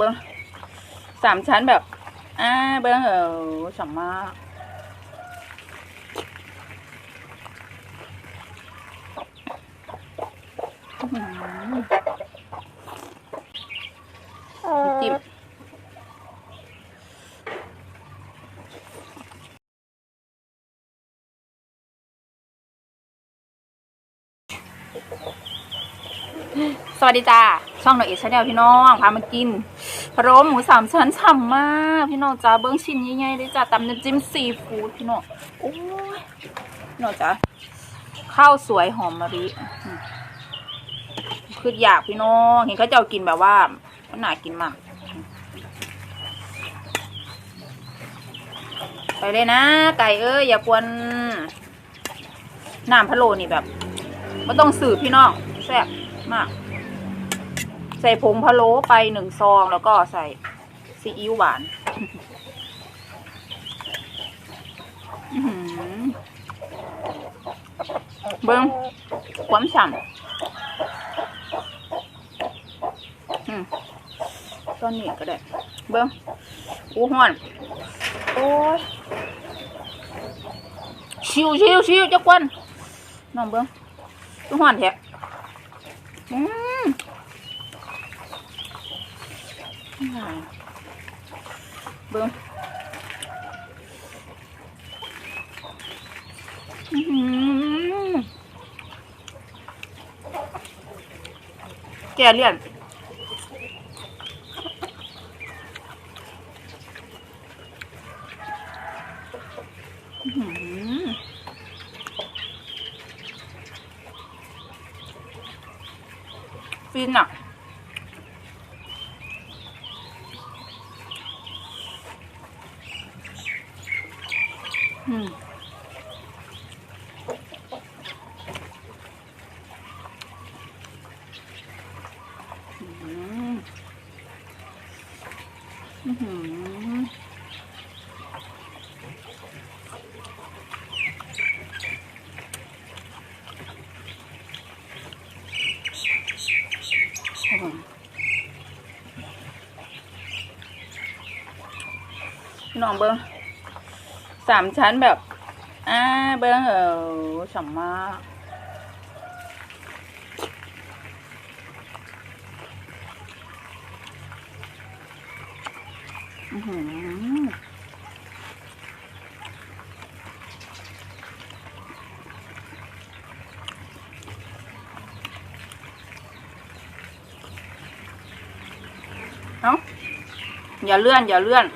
เบิ้งสามชั้นแบบ อ่าเบิ้งเออฉ่ำมากอื้อหือจิ้ม สวัสดีจ้าช่องหน่อยเอชแนลพี่น้องพามากินพะโล้หมูสามชั้นฉ่ำมากพี่น้องจ้าเบิ้งชิ้นใหญ่ๆเลยจ้าตำน้ำจิ้มซีฟู้ดพี่น้องโอ้ยพี่น้องจ้าข้าวสวยหอมมะลิคืออยากพี่น้องเห็นเขาเจ้ากินแบบว่ามันน่ากินมาก ไปเลยนะ ไก่เอ้ยอย่ากวนน้ำพะโล้นี่แบบไม่ต้องสืบพี่น้องแซ่บ มาก ใส่ผงพะโล้ไปหนึ่งซองแล้วก็ใส่ซีอิ๊วหวานเบิ้งความฉ่ำตอนนี้ก็ได้ เบิ้งอู้ห้อน โอ้ยชิวชิวชิวจักวันน้องเบิ้งอู้ห้อนแท้ อืมเบิ้งอืมแกเลี่ยน ฟินอะอืมอืมอื้อหืออื้อหือ พี่น้องเบิ้งสามชั้นแบบอ่าเบิ้งเออฉ่ำมากอือหือเอ้าอย่าเลื่อน อย่าเลื่อน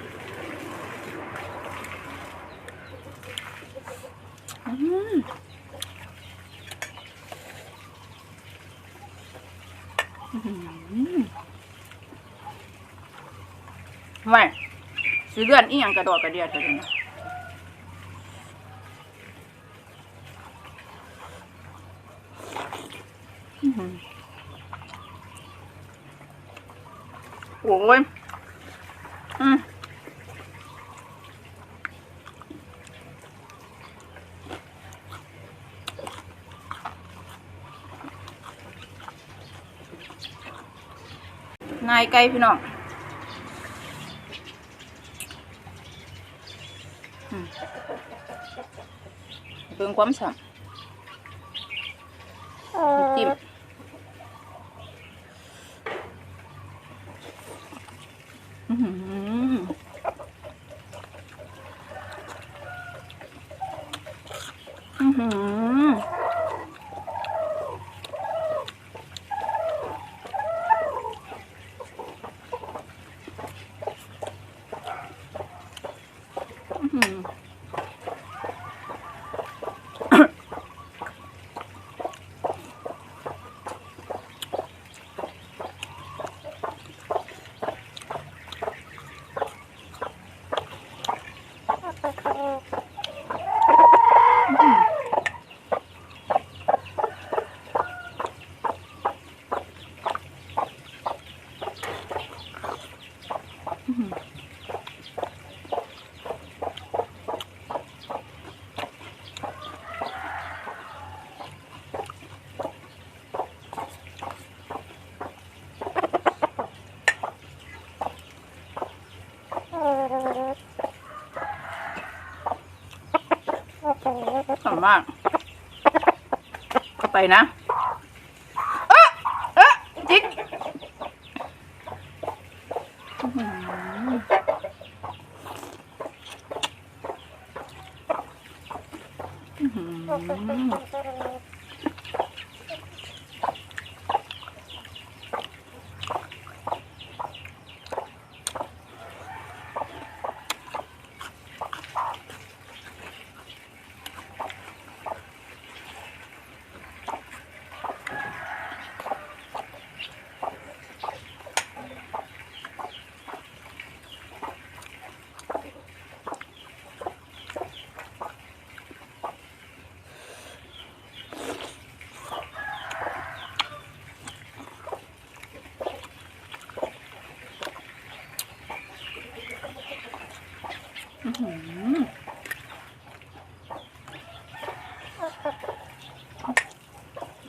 อืมอื้อหือ ไม่สิเลื่อนอีหยังกระโดดกระเดียดเลยนะโอ้ย นายไก่พี่น้องเบิ่งความฉ่ำจิ้มอื้อหืออื้อหือ หอมมากเข้าไปนะเอ๊ะเอ๊ะจิ๊กอื้อ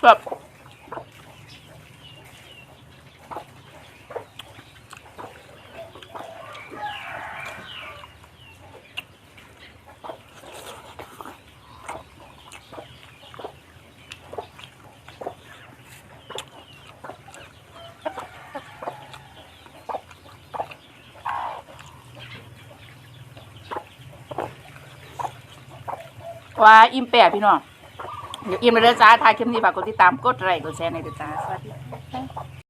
แบบว่าอิ่มแปะพี่น้อง เดี๋ยวอิ่มเลยเด้อจ้าทายคลิปนี้ฝากกดติดตามกดไลค์กดแชร์ในอยเด้อจ้าสวัสดี